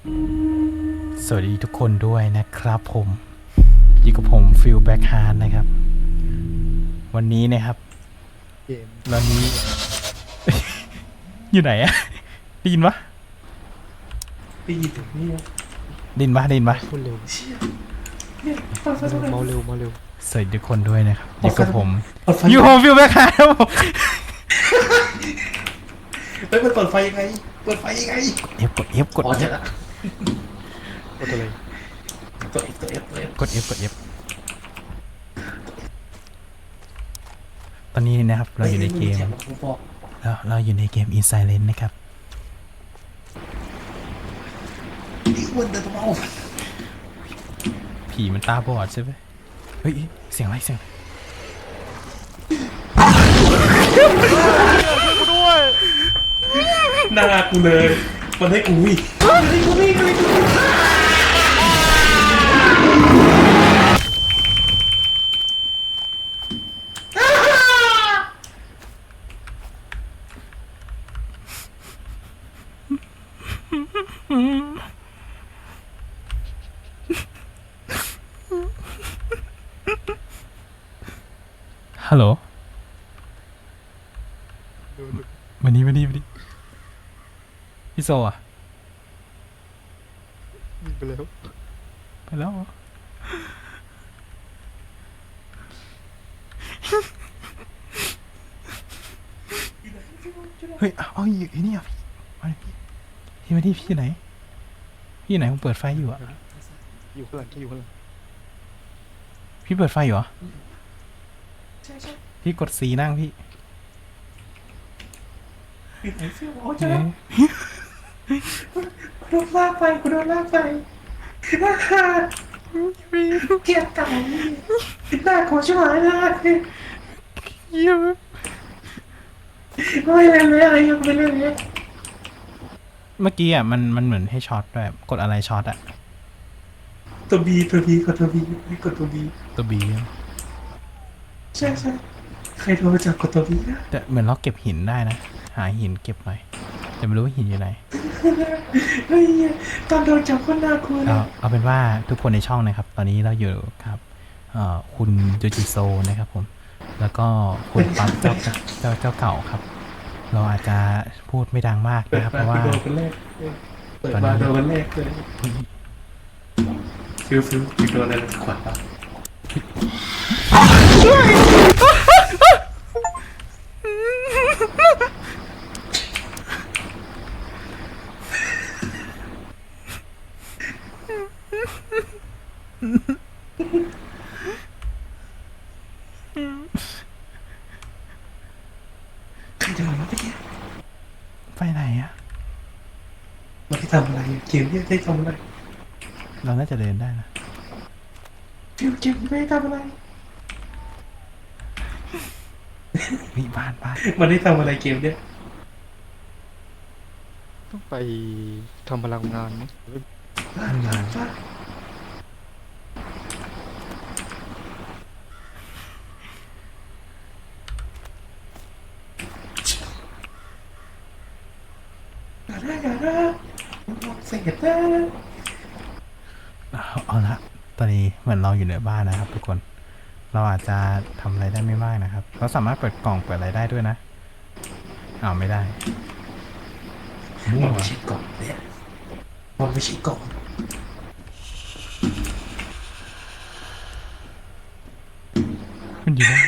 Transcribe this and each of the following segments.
สวัสดีทุกคนด้วยนะครับผมอยู่กับผมฟิลแบ็คฮาร์ดนะครับ วันนี้นะครับเกมวันนี้ อยู่ไหนอะได้ยินปะได้ยินถึงนี่ได้ยินปะได้ยินปะพูดเร็วเนี่ยเปิดไฟตรงไหนเมาเร็วเมาเร็วสวัสดีทุกคนด้วยนะครับอยู่กับผมเปิดไฟอยู่ผมฟิลแบ็คฮาร์ดครับผมเฮ้ยมันเปิดไฟยังไงเปิดไฟยังไงเอฟกดเอฟกดอ๋อเอเจ็ฟดละ กดอะไรตัวเอฟตัวเอฟตัวเอฟกดเอฟกดเอฟตอนนี้นะครับ เราอยู่ในเกมสียงนบอกเราเราอยู่ในเกม In Silence นะครับนี่อ้วนเดินเบาผีมันตาบอดใช่ไหมเฮ้ย เสียงอะไรเสียงอะไรหน้ากูเลย มันให้กูวิ่งมันให้กูวิ่งเลยฮัลโหล ดูดู มานี่มานี่มานี่พี่โซอะวิ่งไปแล้วไปแล้วเหรอเฮ้ยเอาเอาอยู่ที่นี่อะพี่มาดิพี่พี่มาดิพี่อยู่ไหน พี่อยู่ไหนผมเปิดไฟอยู่อะ อยู่ข้างหลังแค่อยู่ข้างหลังพี่เปิดไฟอยู่เหรอ ใช่ใช่พี่กดสีนั่งพี่อยู่ไหนเสื้ออ๋อเจเอ๊อะกู โดนลากไปกูโดนลากไปเกลียดเก่าหน้ากูชิบหายเลยเยี่ยมไม่เล่นเลยอะไรยังไม่เล่นเลยเมื่อกี้อะมันมันเหมือนให้ช็อตด้วยกดอะไรช็อตอะตัวบีตัวบีกดตัวบีกดตัวบีตัวบีใช่ใช่ใครโทรมาจากกดตัวบีนะแต่เหมือนเราเก็บหินได้นะ หาหินเก็บหน่อย แต่ไม่รู้ว่าหินอยู่ไหนเฮ้ยตอนโดนจับคนน่ากลัวเลเอายเอาเป็นว่าทุกคนในช่องนะครับ ตอนนี้เราอยู่ครับเอ่อคุณโจจิโซนะครับผม แล้วก็คุณปั๊บเจ้าเจ้าเจ้าเก่าครับ เราอาจจะพูดไม่ดังมากเปิดนะครับ เพมาราะว่า โดนคนแรกเปิดมาโดนคนแรกเลยฟิวฟิวฟิวโดนอะไรขวดปะ ใครจะมาเมื่อกี้ ไปไหนอะ มา ที่ทำอะไรเกมเนี่ยได้ทำอะไรเราน่าจะเดินได้นะฟิวเกมไม่ได้ทำอะไรวิบ้านบ้านมันได้ทำอะไรเกมเนี่ยต้องไปทำพลังงานมั้งบ้านบ้านบ้านอย่าได้อย่าได้ เสร็จแล้วเอาเอาละตอนนี้เหมือนเราอยู่ในบ้านนะครับ ทุกคน เราอาจจะทำอะไรได้ไม่มากนะครับ เราสามารถเปิดกล่องเปิดอะไรได้ด้วยนะอ้าวไม่ได้มั่วมันไม่ใช่กล่องเนี่ยมันไม่ใช่กล่องมันอยู่ได้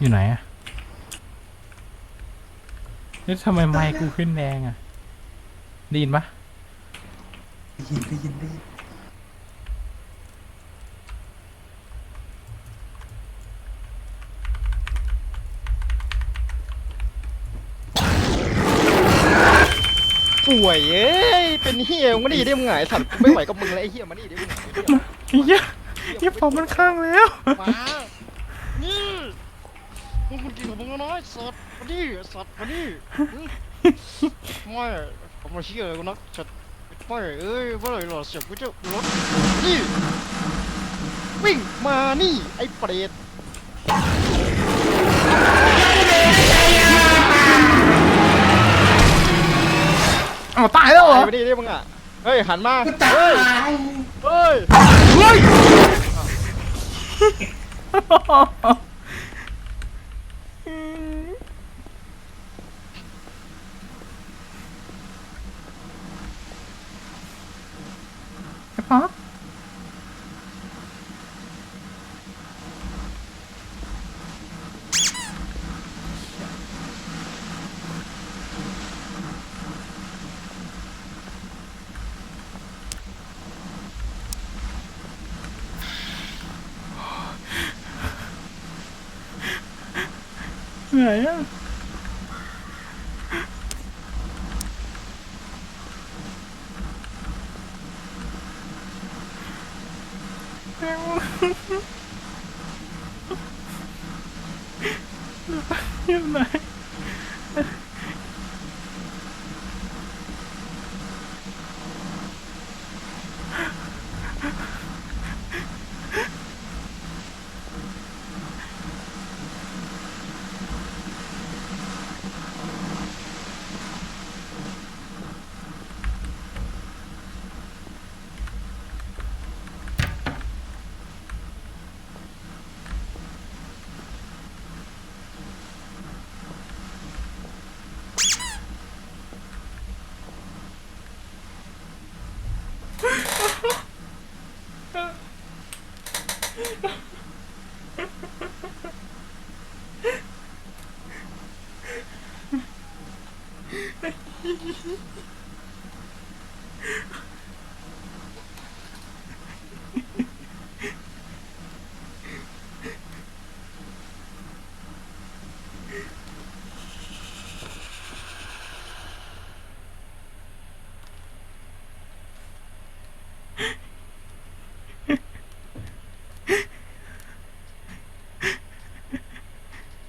อยู่ไหนอะเฮ้ยทำไมไมค์กูขึ้นแดงอะได้ยินปะ ยินได้ยินได้ยินห่วยเอ้ย เป็นเฮียมึงมานี่ได้มึงไงไอ้สัตว์กูไม่ไหวกับมึงแล้วไอ้เฮียมานี่ได้มึงไงไอ้เหี้ยไอ้ปอมมันข้างแล้ว มานี่มึงมันกินของมึงน้อยสัตว์มานี่สัตว์มานี่ไม่ผมมาเชื่อกูนะสัตว์ ไม่เอ้ยเมื่อไหร่หรอเสียกูจะรถนี่วิ่งมานี่ไอ้เปรตเอาตายแล้วเหรอตายไปดิได้มึงอะเฮ้ยหันมากูตาเฮ้ยยเฮ้ยเฮ้ย ไหนอะอยู่ไหน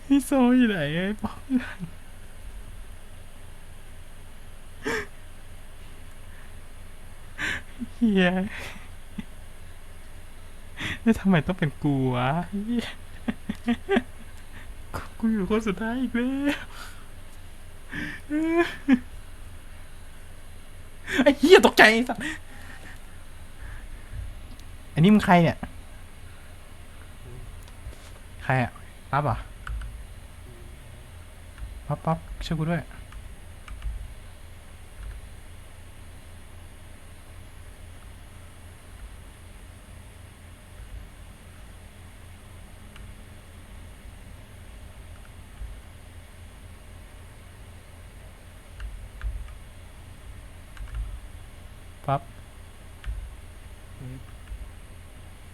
พี่ โซอยู่ไหนไอ้ป๊อปเฮียแล้วทำไมต้องเป็นกูวะเหี้ยกูอยู่คนสุดท้ายอีกแล้วไอ้เหี้ยตกใจไอ้สัสอันนี้มึงใครเนี่ย ใครอะปั๊บเห รอะปั๊บปั๊บช่วยกูด้วย ปั๊บ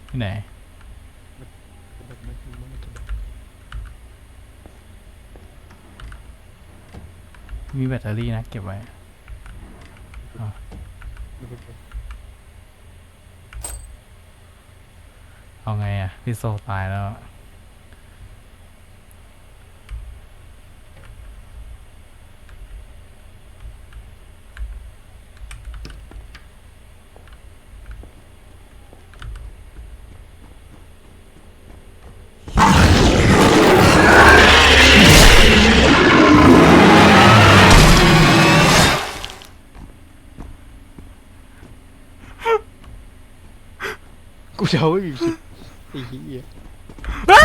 ที่ไหนมี มีแบตเตอรี่นะ เก็บไว้เอาไงอะ พี่โซตายแล้ว กูจะเอาไว้บีบสิไอ้เหี้ยได้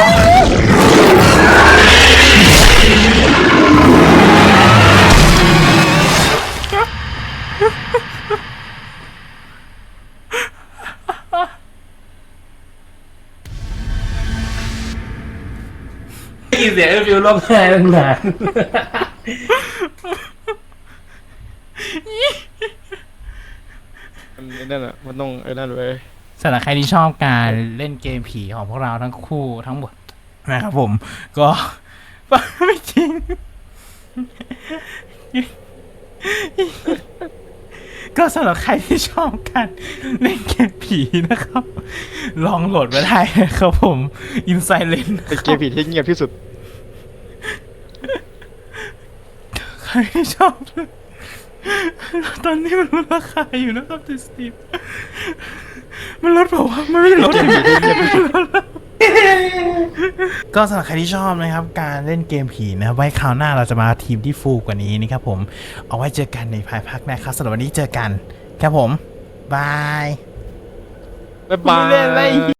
ยินเสียงไอ้ฟิวร้องไห้ตั้งนานมันไอ้นั่นอะมันต้องไอ้นั่นเว้ย สำหรับใครที่ชอบการเล่นเกมผีของพวกเราทั้งคู่ทั้งหมดนะครับผม ก็ไม่จริง ก็สำหรับใครที่ชอบการเล่นเกมผีนะครับ ลองโหลดมาได้นะครับผม Inside Lens เป็นเกมผีที่เงียบที่สุด ใครที่ชอบตอนนี้มันลดราคาอยู่นะครับในสตรี มมันลดเปล่าวะมันไม่ได้ลดเกมผีที่เงียบที่สุดก็สำหรับใครที่ชอบนะครับ การเล่นเกมผีนะครับไว้คราวหน้าเราจะมาทีมที่ฟูลกว่านี้นะครับผม เอาไว้เจอกันในภายภาคหน้าครับสำหรับวันนี้เจอกัน ครับผม บาย บ๊ายบาไม่เล่นอะไรย